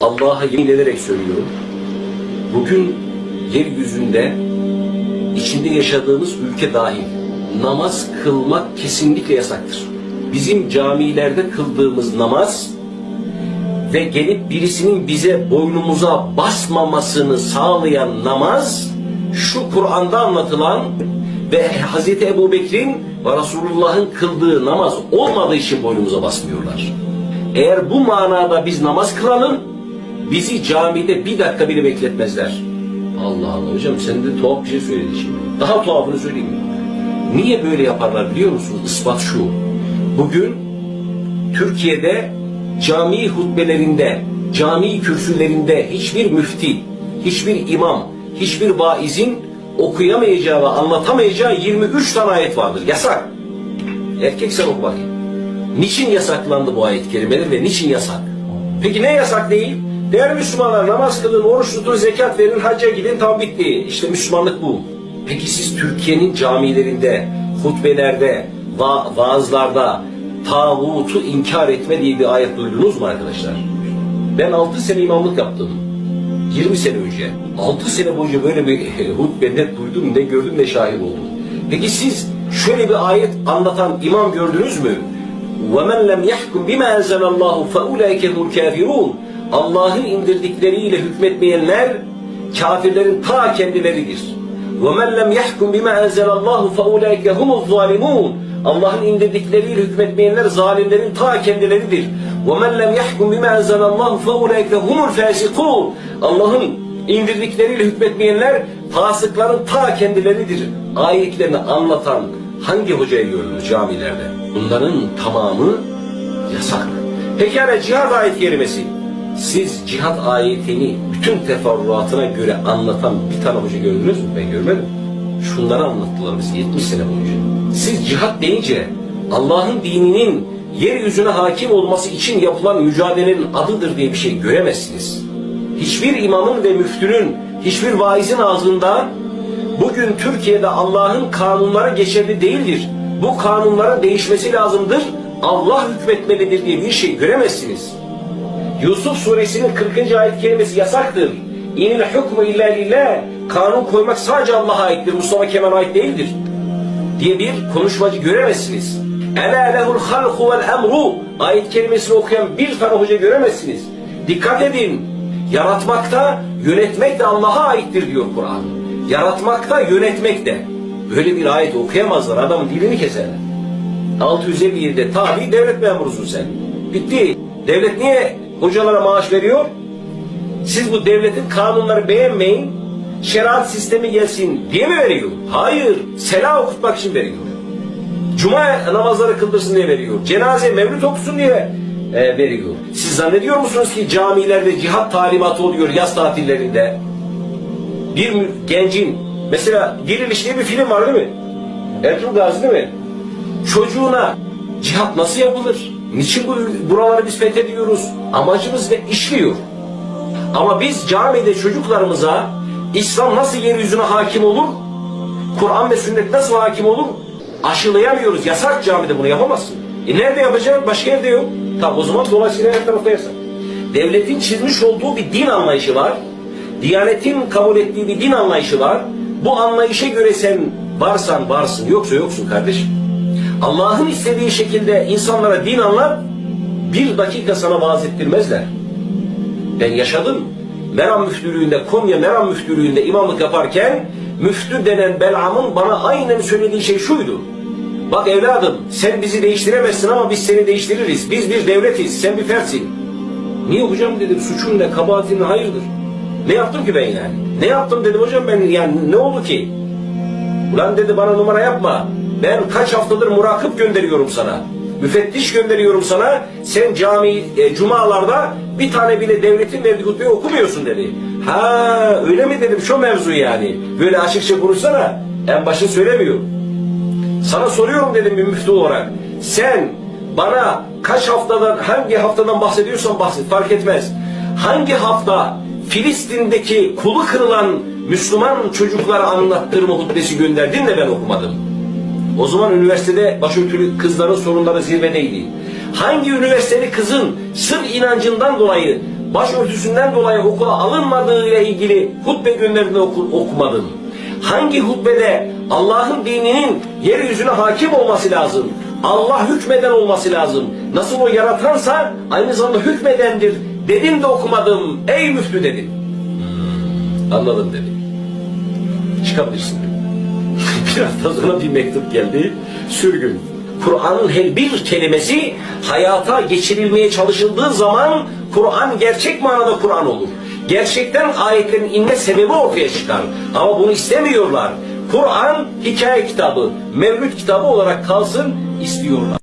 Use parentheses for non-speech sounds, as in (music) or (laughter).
Allah'a yemin ederek söylüyorum. Bugün yeryüzünde içinde yaşadığımız ülke dahil namaz kılmak kesinlikle yasaktır. Bizim camilerde kıldığımız namaz ve gelip birisinin bize boynumuza basmamasını sağlayan namaz şu Kur'an'da anlatılan ve Hz. Ebu Bekir'in ve Resulullah'ın kıldığı namaz olmadığı için boynumuza basmıyorlar. Eğer bu manada biz namaz kılalım, bizi camide bir dakika bile bekletmezler. Allah Allah hocam sen de tuhaf bir şey söyledin şimdi. Daha tuhafını söyleyeyim mi? Niye böyle yaparlar biliyor musunuz? Ispat şu. Bugün Türkiye'de cami hutbelerinde, cami kürsülerinde hiçbir müfti, hiçbir imam, hiçbir vaizin okuyamayacağı ve anlatamayacağı 23 tane ayet vardır. Yasak. Erkek sen oku bakayım. Niçin yasaklandı bu ayet kelimeler ve niçin yasak? Peki ne yasak değil? Değerli Müslümanlar namaz kılın, oruç tutun, zekat verin, hacca gidin, tam bitti. İşte Müslümanlık bu. Peki siz Türkiye'nin camilerinde, hutbelerde, va vaazlarda tağutu inkar etme diye bir ayet duydunuz mu arkadaşlar? Ben 6 sene imamlık yaptım. 20 sene önce. 6 sene boyunca böyle bir (laughs) hutbe ne duydum, ne gördüm, ne şahit oldum. Peki siz şöyle bir ayet anlatan imam gördünüz mü? وَمَنْ لَمْ يَحْكُمْ بِمَا أَنْزَلَ اللّٰهُ فَاُولَٰئِكَ هُمُ الْكَافِرُونَ Allah'ın indirdikleriyle hükmetmeyenler kafirlerin ta kendileridir. وَمَنْ لَمْ يَحْكُمْ بِمَا أَنْزَلَ اللّٰهُ فَاُولَٰئِكَ هُمُ الظَّالِمُونَ Allah'ın indirdikleriyle hükmetmeyenler zalimlerin ta kendileridir. وَمَنْ لَمْ يَحْكُمْ بِمَا أَنْزَلَ اللّٰهُ فَاُولَٰئِكَ هُمُ الْفَاسِقُونَ Allah'ın indirdikleriyle hükmetmeyenler fasıkların ta kendileridir. Ayetlerini anlatan hangi hocayı gördünüz camilerde? Bunların tamamı yasak. Pekala cihat ayet kelimesi. Siz cihat ayetini bütün teferruatına göre anlatan bir tane hoca gördünüz mü? Ben görmedim. Şunları anlattılar biz 70 sene boyunca. Siz cihat deyince Allah'ın dininin yeryüzüne hakim olması için yapılan mücadelenin adıdır diye bir şey göremezsiniz. Hiçbir imamın ve müftünün, hiçbir vaizin ağzından bugün Türkiye'de Allah'ın kanunları geçerli değildir. Bu kanunların değişmesi lazımdır. Allah hükmetmelidir diye bir şey göremezsiniz. Yusuf suresinin 40. ayet kelimesi yasaktır. İnil hukmu illa lillah. Kanun koymak sadece Allah'a aittir. Mustafa Kemal ait değildir. Diye bir konuşmacı göremezsiniz. Ela lehul halku vel emru. Ayet kelimesini okuyan bir tane hoca göremezsiniz. Dikkat edin. Yaratmakta, yönetmek de Allah'a aittir diyor Kur'an. Yaratmakta, yönetmek de. Böyle bir ayet okuyamazlar. Adamın dilini keserler. 657'de tabi devlet memurusun sen. Bitti. Devlet niye hocalara maaş veriyor? Siz bu devletin kanunları beğenmeyin, şeriat sistemi gelsin diye mi veriyor? Hayır. Selah okutmak için veriyor. Cuma namazları kıldırsın diye veriyor. Cenaze mevlüt okusun diye e, veriyor. Siz zannediyor musunuz ki camilerde cihat talimatı oluyor yaz tatillerinde? Bir gencin mesela Diriliş diye bir film var değil mi? Ertuğrul Gazi değil mi? Çocuğuna cihat nasıl yapılır? Niçin bu buraları biz fethediyoruz? Amacımız ne? işliyor. Ama biz camide çocuklarımıza İslam nasıl yeryüzüne hakim olur? Kur'an ve sünnet nasıl hakim olur? Aşılayamıyoruz. Yasak camide bunu yapamazsın. E nerede yapacaksın? Başka yerde yok. Tamam o zaman dolayısıyla her tarafta yasak. Devletin çizmiş olduğu bir din anlayışı var. Diyanetin kabul ettiği bir din anlayışı var. Bu anlayışa göre sen varsan varsın, yoksa yoksun kardeşim. Allah'ın istediği şekilde insanlara din anlat, bir dakika sana vaaz ettirmezler. Ben yaşadım. Meram müftülüğünde, Konya Meram müftülüğünde imamlık yaparken müftü denen Belam'ın bana aynen söylediği şey şuydu. Bak evladım sen bizi değiştiremezsin ama biz seni değiştiririz. Biz bir devletiz, sen bir fertsin. Niye hocam dedim suçum ne, kabahatin ne, hayırdır? Ne yaptım ki ben yani? Ne yaptım dedim hocam ben yani ne oldu ki? Ulan dedi bana numara yapma. Ben kaç haftadır murakip gönderiyorum sana. Müfettiş gönderiyorum sana. Sen cami, e, cumalarda bir tane bile devletin verdiği hutbeyi okumuyorsun dedi. Ha öyle mi dedim şu mevzu yani. Böyle açıkça konuşsana. En başın söylemiyor. Sana soruyorum dedim bir müftü olarak. Sen bana kaç haftadan, hangi haftadan bahsediyorsan bahset fark etmez. Hangi hafta Filistin'deki kulu kırılan Müslüman çocuklara anlattırma hutbesi gönderdin de ben okumadım. O zaman üniversitede başörtülü kızların sorunları zirvedeydi. Hangi üniversiteli kızın sırf inancından dolayı başörtüsünden dolayı okula alınmadığı ile ilgili hutbe günlerinde oku, okumadın? Hangi hutbede Allah'ın dininin yeryüzüne hakim olması lazım? Allah hükmeden olması lazım. Nasıl o yaratansa aynı zamanda hükmedendir. Dedim de okumadım. Ey müftü dedim. Hmm, anladım dedi. Çıkabilirsin dedi. Bir hafta sonra bir mektup geldi. Sürgün. Kur'an'ın her bir kelimesi hayata geçirilmeye çalışıldığı zaman Kur'an gerçek manada Kur'an olur. Gerçekten ayetlerin inme sebebi ortaya çıkar. Ama bunu istemiyorlar. Kur'an hikaye kitabı, mevlüt kitabı olarak kalsın istiyorlar.